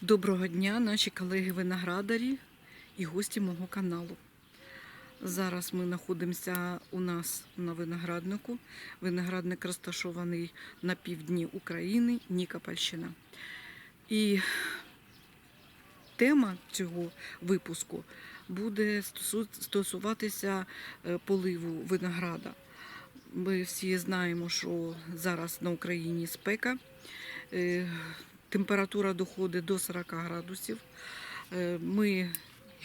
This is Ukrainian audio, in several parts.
Доброго дня, наші колеги-виноградарі і гості мого каналу. Зараз ми знаходимося у нас на винограднику. Виноградник розташований на півдні України, Нікопольщина. І тема цього випуску буде стосуватися е, поливу винограда. Ми всі знаємо, що зараз на Україні спека. Температура доходить до 40 градусів. Е, Ми,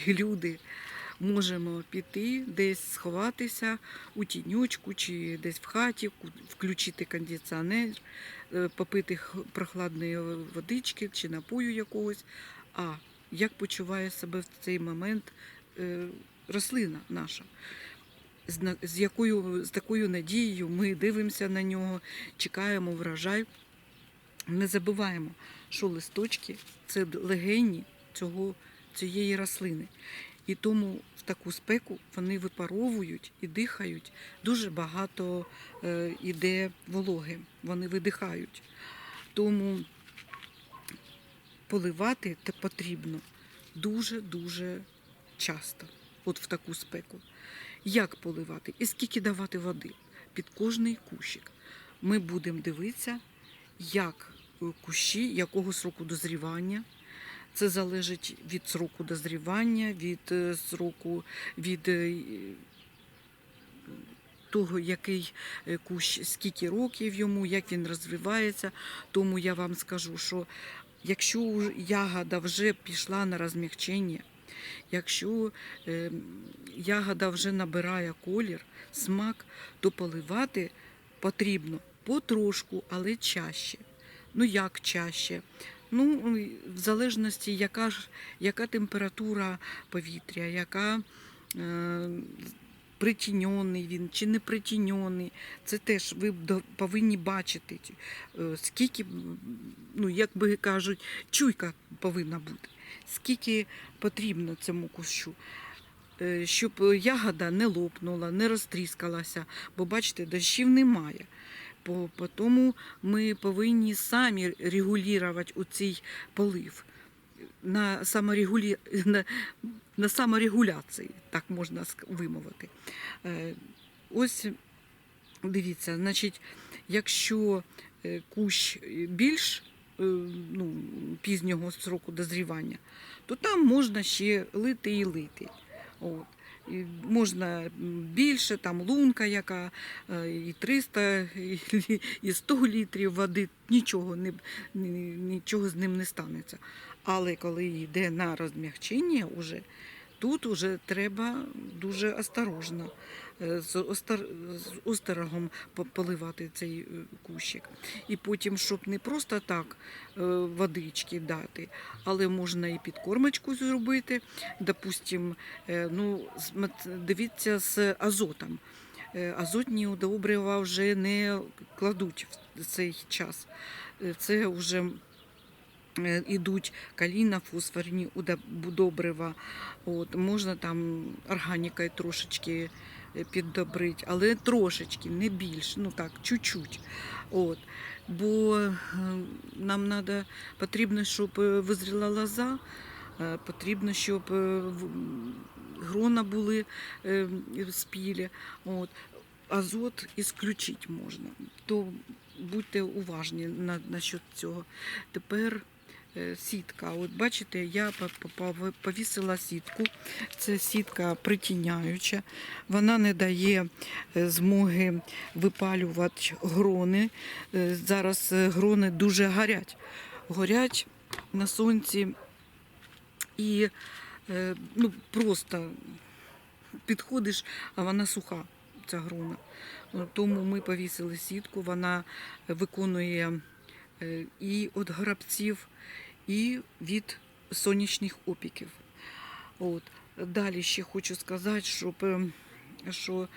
люди, можемо піти десь сховатися у тіньочку чи десь в хаті, включити кондиціонер, е, попити прохладної водички чи напою якогось. А як почуває себе в цей момент е, рослина наша? З, якою, з такою надією ми дивимося на нього, чекаємо врожай. Не забуваємо, що листочки це легені цього, цієї рослини. І тому в таку спеку вони випаровують і дихають. Дуже багато е, іде вологи, вони видихають. Тому поливати те потрібно дуже-дуже часто, от в таку спеку. Як поливати і скільки давати води під кожний кущик. Ми будемо дивитися, як кущі, якого сроку дозрівання. Це залежить від сроку дозрівання, від е, сроку, від е, того, який е, кущ, скільки років йому, як він розвивається. Тому я вам скажу, що якщо ягода вже пішла на розмягчення, якщо е, ягода вже набирає колір, смак, то поливати потрібно потрошку, але чаще. Ну як чаще? Ну, в залежності, яка ж яка температура повітря, яка е, притіньоний він чи не притіньоний. Це теж ви повинні бачити, е, скільки, ну, як би кажуть, чуйка повинна бути, скільки потрібно цьому кущу. е, Щоб ягода не лопнула, не розтріскалася, бо бачите, дощів немає. По, тому ми повинні самі регулювати у полив на, саморегулі... на, на саморегуляції, так можна вимовити. Е, Ось дивіться, значить, якщо е, кущ більш е, ну, пізнього сроку дозрівання, то там можна ще лити і лити. От. Можна більше, там лунка, яка е, і 300, і- і 100 літрів води, нічого, не, нічого з ним не станеться. Але коли йде на розмягчення, уже, тут уже треба дуже осторожно, е, з, остор, з осторогом поливати цей е, кущик. І потім, щоб не просто так е, водички дати, але можна і підкормочку зробити. Допустим, ну, дивіться з азотом. Азотні удобрива вже не кладуть в цей час. Це вже ідуть каліна, фосфорні удобрива. От, можна там органікою трошечки е, піддобрити, але трошечки, не більше, ну так, чуть-чуть. От. Бо е, нам надо, потрібно, щоб е, визріла лоза, е, потрібно, щоб е, в- грона були е, спілі. От. Азот ісключити можна. То будьте уважні на, насчет цього. Тепер е, сітка. От бачите, я по- по- по- повісила сітку. Це сітка притіняюча. Вона не дає е, змоги випалювати грони. Е, Зараз е, грони дуже горять. Горять на сонці і е, ну, просто підходиш, а вона суха, ця грона. Е, Тому ми повісили сітку, вона виконує е, і від грабців, і від сонячних опіків. От. Далі ще хочу сказати, щоб, е, що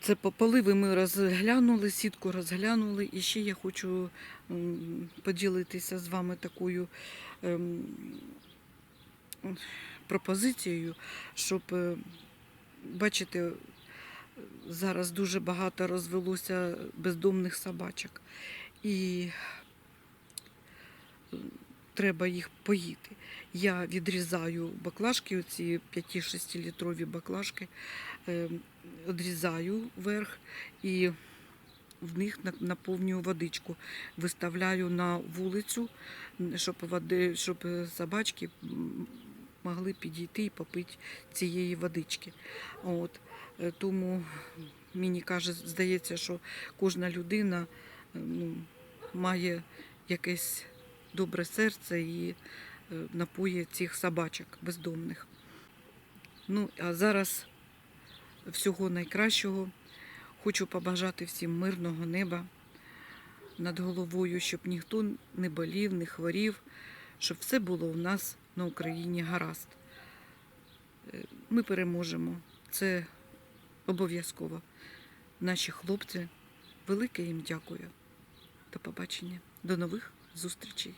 це по- поливи ми розглянули, сітку розглянули. І ще я хочу поділитися з вами такою ем, пропозицією, щоб, е, бачите, зараз дуже багато розвелося бездомних собачок. І треба їх поїти. Я відрізаю баклажки, оці 5-6 літрові баклажки, е, відрізаю верх і в них наповнюю водичку, виставляю на вулицю, щоб, води, щоб собачки могли підійти і попити цієї водички. От. Е, Тому мені каже, здається, що кожна людина е, ну, має якесь добре серце і е, напоє цих собачок бездомних. Ну, а зараз всього найкращого. Хочу побажати всім мирного неба над головою, щоб ніхто не болів, не хворів, щоб все було у нас на Україні гаразд. Е, Ми переможемо. Це обов'язково. Наші хлопці, велике їм дякую. До побачення. До нових зустрічей.